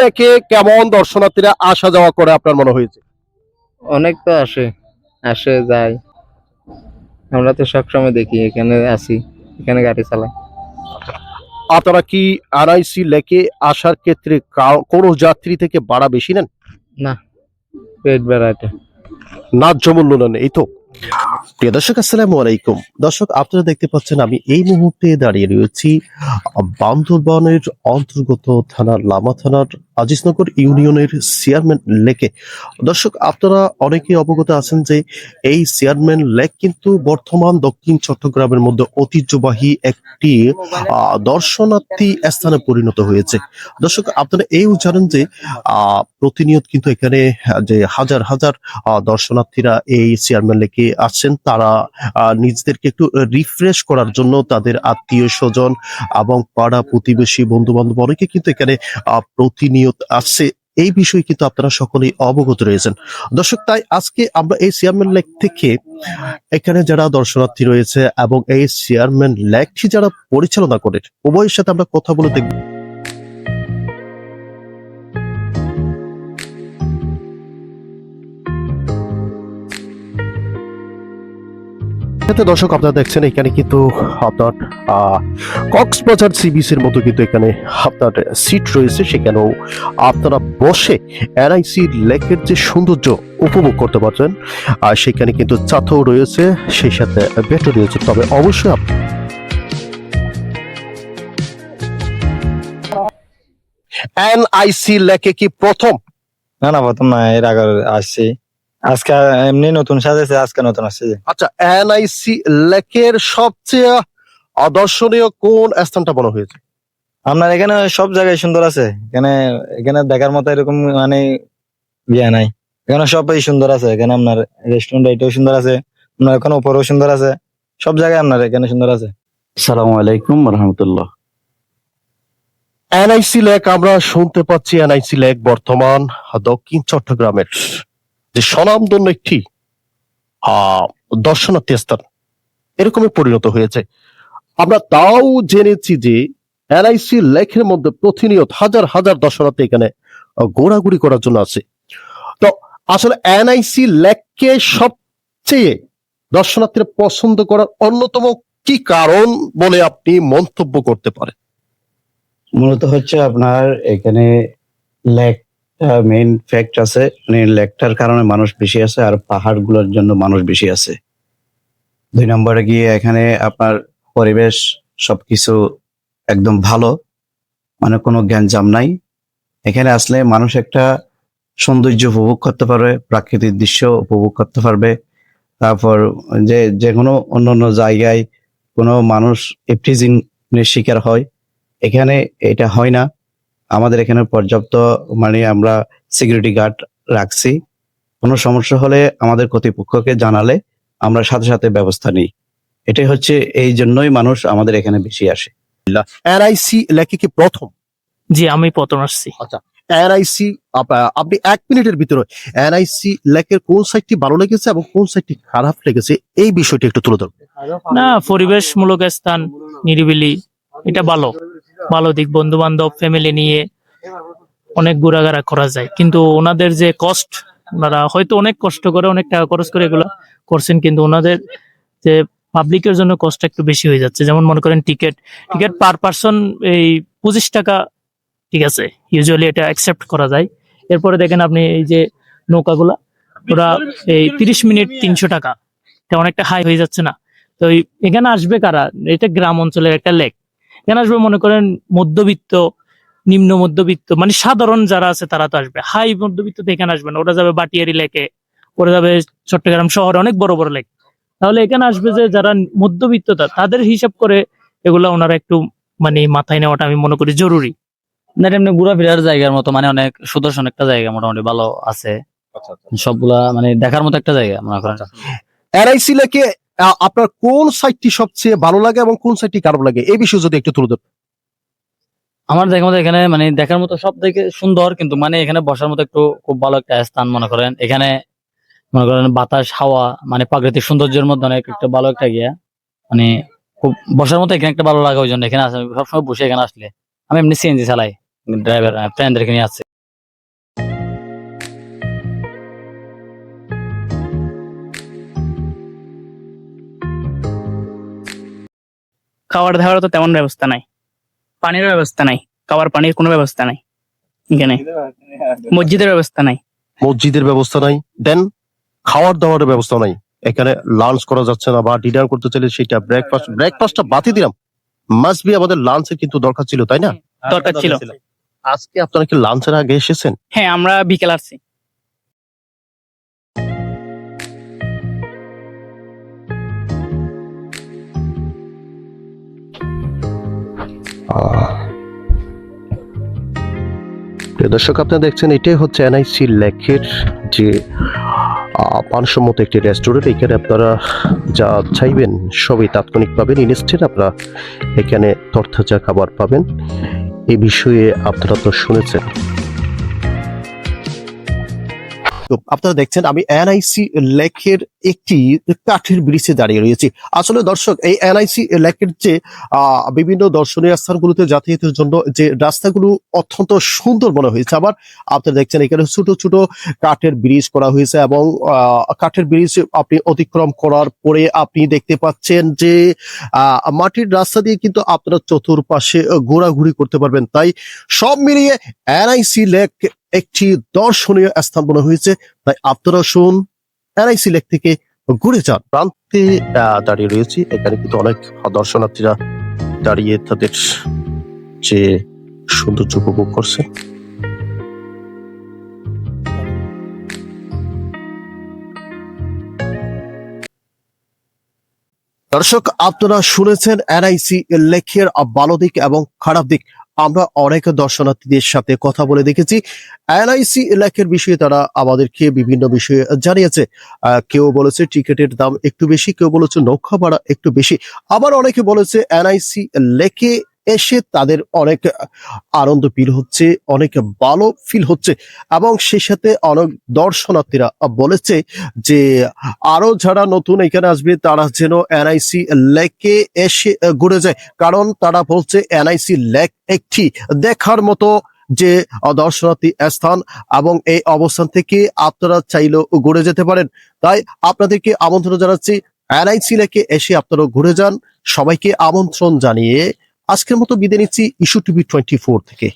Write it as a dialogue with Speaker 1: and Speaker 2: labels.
Speaker 1: লেকে কেমন দর্শনার্থীরা আসা যাওয়া করে আপনার মনে হয়েছে?
Speaker 2: অনেক তো আসে আসে যায়। আমরা তো সবসময় দেখি এখানে আসি এখানে গাড়ি চালাই।
Speaker 1: আপনারা কি আরআইসি লেকে আসার ক্ষেত্রে কোনো যাত্রী থেকে ভাড়া বেশি নেন?
Speaker 2: না পেট বেড়াতে
Speaker 1: ন্যায্য মূল্য নেন এই তো। প্রিয় দর্শক, আসসালামু আলাইকুম। দর্শক, আপনারা দেখতে পাচ্ছেন আমি এই মুহূর্তে দাঁড়িয়ে রয়েছি বান্দরবানের অন্তর্গত থানার লামা থানার আজিজনগর ইউনিয়নের চেয়ারম্যান লেকে। দর্শক, আপনারা অনেকেই অবগত আছেন যে এই চেয়ারম্যান লেক কিন্তু বর্তমান দক্ষিণ চট্টগ্রামের মধ্যে ঐতিহ্যবাহী একটি দর্শনার্থী স্থানে পরিণত হয়েছে। দর্শক, আপনারা এইও জানেন যে প্রতিনিয়ত কিন্তু এখানে যে হাজার হাজার দর্শনার্থীরা এই চেয়ারম্যান লেকে আসছেন। তারা আহ, নিজেদেরকে একটু রিফ্রেশ করার জন্য তাদের আত্মীয় স্বজন এবং পাড়া প্রতিবেশী বন্ধু বান্ধব অনেকে কিন্তু এখানে প্রতিনিয়ত আসছে। এই বিষয়ে কিন্তু আপনারা সকলেই অবগত রয়েছেন। দর্শক তাই আজকে আমরা এই চেয়ারম্যান লেক থেকে এখানে যারা দর্শনার্থী রয়েছে এবং এই চেয়ারম্যান লেকটি যারা পরিচালনা করে উভয়ের সাথে আমরা কথা বলে দেখব। এতে দর্শক আপনারা দেখছেন, এখানে কিন্তু আপনার কক্সবাজার সি বিচের মতো কিন্তু এখানে আপনার সিট রয়েছে। সেখানেও আপনারা বসে এনআইসি লেকের যে সৌন্দর্য উপভোগ করতে পারছেন আর সেখানে কিন্তু চাথও রয়েছে, সেই সাথে বেটও রয়েছে। তবে অবশ্যই এনআইসি লেকে কি প্রথম?
Speaker 3: না না, প্রথম না, এর আগে আসছি। আজকে এমনি নতুন সাজেছে আজকে নতুন আসছে।
Speaker 1: আচ্ছা এনআইসি লেকের সবচেয়ে দর্শনীয় কোন স্থানটা মনে হয়েছে?
Speaker 3: আপনার এখানে সব জায়গায় সুন্দর আছে। এখানে এখানে দেখার মতো এরকম মানে ইয়ে নাই। এখানে সবই সুন্দর আছে। এখানে আপনার রেস্টুরেন্ট এটাও সুন্দর আছে। আপনার এখানে উপরেও সুন্দর আছে। সব জায়গায় আপনার এখানে সুন্দর আছে।
Speaker 4: আসসালামু আলাইকুম রহমতুল্লাহ।
Speaker 1: এনআইসি লেক আমরা শুনতে পাচ্ছি এনআইসি লেক বর্তমান দক্ষিণ চট্টগ্রামের। যে স্বনামধন্য একটি দর্শনার্থী স্থান। এরকমই পরিণত হয়েছে। আমরা তাও জেনেছি যে এনআইসি লেখের মধ্যে প্রতিনিয়ত হাজার হাজার দর্শনার্থী এখানে ঘোরাঘুরি করার জন্য আছে তো আসলে এনআইসি লেককে সবচেয়ে দর্শনার্থীরা পছন্দ করার অন্যতম কি কারণ বলে আপনি মন্তব্য করতে পারেন?
Speaker 4: মূলত হচ্ছে আপনার এখানে লেক মেইন ফ্যাক্ট আছে মানে লেকটার কারণে মানুষ বেশি আছে আর পাহাড়গুলোর জন্য মানুষ বেশি আছে। দুই নম্বরে গিয়ে এখানে আপনার পরিবেশ সবকিছু একদম ভালো মানে কোনো গ্যাঞ্জাম নাই। এখানে আসলে মানুষ একটা সৌন্দর্য উপভোগ করতে পারবে, প্রাকৃতিক দৃশ্য উপভোগ করতে পারবে। তারপর যে যে কোনো অন্য অন্য জায়গায় কোনো মানুষ এফটিজিং শিকার হয়, এখানে এটা হয় না। আমাদের এখানে পর্যাপ্ত মানে আমরা সিকিউরিটি গার্ড রাখছি। কোনো সমস্যা হলে আমাদের কর্তৃপক্ষকে জানালে আমরা সাথে সাথে ব্যবস্থা নিই। এটাই হচ্ছে এই জন্যই মানুষ আমাদের এখানে বেশি আসে।
Speaker 1: এনআইসি লেকে কি প্রথম?
Speaker 5: জি আমি প্রথম আসছি।
Speaker 1: এনআইসি আপনি এক মিনিটের ভিতরে এনআইসি লেকের কোন সাইটটি ভালো লেগেছে এবং কোন সাইটটি খারাপ লেগেছে? এই বিষয়টি একটু তুলে ধরবেন
Speaker 5: না পরিবেশমূলক স্থান নিরিবিলি এটা ভালো। ভালো দিক বন্ধু বান্ধব ফ্যামিলি নিয়ে অনেক ঘোরাঘাড়া করা যায়। কিন্তু ওনাদের যে কষ্ট, ওনারা হয়তো অনেক কষ্ট করে, অনেক টাকা খরচ করে এগুলো করছেন, কিন্তু ওনাদের যে পাবলিকের জন্য কষ্ট একটু বেশি হয়ে যাচ্ছে। যেমন মনে করেন টিকিট টিকিট পার পার্সন এই পঁচিশ টাকা, ঠিক আছে ইউজুয়ালি এটা অ্যাকসেপ্ট করা যায়। এরপরে দেখেন আপনি এই যে নৌকাগুলা, ওরা এই তিরিশ মিনিট তিনশো টাকা, এটা অনেকটা হাই হয়ে যাচ্ছে না। তো এখানে আসবে কারা? এটা গ্রাম অঞ্চলের একটা লেক এখানে আসবে? মনে করেন মধ্যবিত্ত নিম্ন মধ্যবিত্ত মানে সাধারণ যারা আছে তারা তো আসবে। হাই মধ্যবিত্ত তো এখানে আসবে না। ওরা যাবে বাটিয়ারি লেকে ওরা যাবে চট্টগ্রাম শহরে অনেক বড় বড় লেক। তাহলে এখানে আসবে যে যারা মধ্যবিত্ত তাদের হিসাব করে এগুলা ওনারা একটু মানে মাথায় নেওয়াটা আমি মনে করি জরুরি।
Speaker 6: না এমনি ঘোরাফেরার জায়গার মতো মানে অনেক সুদর্শন একটা জায়গা মোটামুটি ভালো আছে। সবগুলা মানে দেখার মতো একটা জায়গা মনে করেন।
Speaker 1: লেকে আহ, আপনার কোন সাইটটি সবচেয়ে ভালো লাগে এবং কোন সাইটটি খারাপ লাগে? এই বিষয়ে যদি একটু তুলে ধরবেন
Speaker 6: আমার দেখার মতো এখানে মানে দেখার মতো সব থেকে সুন্দর কিন্তু মানে এখানে বসার মতো একটু খুব ভালো একটা স্থান মনে করেন। এখানে মনে করেন বাতাস, হাওয়া মানে প্রাকৃতিক সৌন্দর্যের মধ্যে অনেক একটা ভালো একটা গিয়া মানে খুব বসার মতো এখানে একটা ভালো লাগে ওই জন্য। এখানে আসে সবসময় বসে এখানে আসলে। আমি এমনি সিএনজি চালাই। ড্রাইভার ফ্রেন্ডদেরকে নিয়ে আসছি।
Speaker 7: খাওয়ার দাওয়ার তো তেমন ব্যবস্থা নাই। পানির ব্যবস্থা নাই খাওয়ার পানির কোনো ব্যবস্থা নাই এখানে। মসজিদের ব্যবস্থা নাই।
Speaker 1: মসজিদের ব্যবস্থা নাই। দেন খাওয়ার দাওয়ার ব্যবস্থা নাই। এখানে লাঞ্চ করা যাচ্ছে না বা ডিনার করতে চাইলে সেটা ব্রেকফাস্ট ব্রেকফাস্টটা বাতি দিলাম। মাস্ট বি আমাদের লাঞ্চের কিন্তু দরকার ছিল তাই না?
Speaker 7: দরকার ছিল।
Speaker 1: আজকে আপনারা কি লাঞ্চের আগে এসেছেন?
Speaker 7: হ্যাঁ আমরা বিকেল আসছি।
Speaker 1: দর্শক আপনারা দেখছেন এটাই হচ্ছে এনআইসি লেখের যে আহ, মানসম্মত একটি রেস্টুরেন্ট এখানে আপনারা যা চাইবেন সবই তাৎক্ষণিক পাবেন ইনস্ট্যান্ট আপনারা এখানে তরতাজা খাবার পাবেন। এই বিষয়ে আপনারা তো শুনেছেন। আপনারা দেখছেন আমি এনআইসি লেখের একটি কাঠের ব্রিজে দাঁড়িয়ে রয়েছে। আসলে দর্শক, এই এনআইসি লেখের যে বিভিন্ন দর্শনীয় স্থানগুলোতে যাতায়াতের জন্য যে রাস্তাগুলো অত্যন্ত সুন্দর মনে হয়েছে। আবার আপনারা দেখছেন এখানে ছোট ছোট কাঠের ব্রিজ করা হয়েছে এবং কাঠের ব্রিজ আপনি অতিক্রম করার পরে আপনি দেখতে পাচ্ছেন যে মাটির রাস্তা দিয়ে কিন্তু আপনারা চতুর্পাশে ঘোরাঘুরি করতে পারবেন। তাই সব মিলিয়ে এনআইসি লেক একটি দর্শনীয় স্থান মনে হয়েছে। তাই আপনারা শুন এনআইসি লেক থেকে ঘুরে যান। প্রান্তে দাঁড়িয়ে রয়েছি। এখানে কিন্তু অনেক দর্শনার্থীরা দাঁড়িয়ে তাদের যে সৌন্দর্য উপভোগ করছে। দর্শক, আপনারা শুনেছেন এনআইসি, লেখের ভালো দিক এবং খারাপ দিক। আমরা অনেক দর্শনার্থীদের সাথে কথা বলে দেখেছি। এলআইসি লেখের বিষয়ে তারা আমাদেরকে বিভিন্ন বিষয়ে জানিয়েছে। কেউ বলেছে টিকিটের দাম একটু বেশি, কেউ বলেছে নৌকা ভাড়া একটু বেশি। আবার অনেকে বলেছে এনআইসি লেখে এসে তাদের অনেক আনন্দ ফিল হচ্ছে, অনেক ভালো ফিল হচ্ছে এবং সেই সাথে অনেক দর্শনার্থীরা বলেছে যে আরও যারা নতুন এখানে আসবে তারা যেন এনআইসি লেকে এসে ঘুরে যায়। কারণ তারা বলছে এনআইসি লেক একটি দেখার মতো যে দর্শনার্থী স্থান এবং এই অবস্থান থেকে আপনারা চাইলেও ঘুরে যেতে পারেন। তাই আপনাদেরকে আমন্ত্রণ জানাচ্ছি এনআইসি লেকে এসে আপনারা ঘুরে যান। সবাইকে আমন্ত্রণ জানিয়ে আজকের মতো বিদায় নিচ্ছি ইস্যু টিভি টোয়েন্টি ফোর থেকে।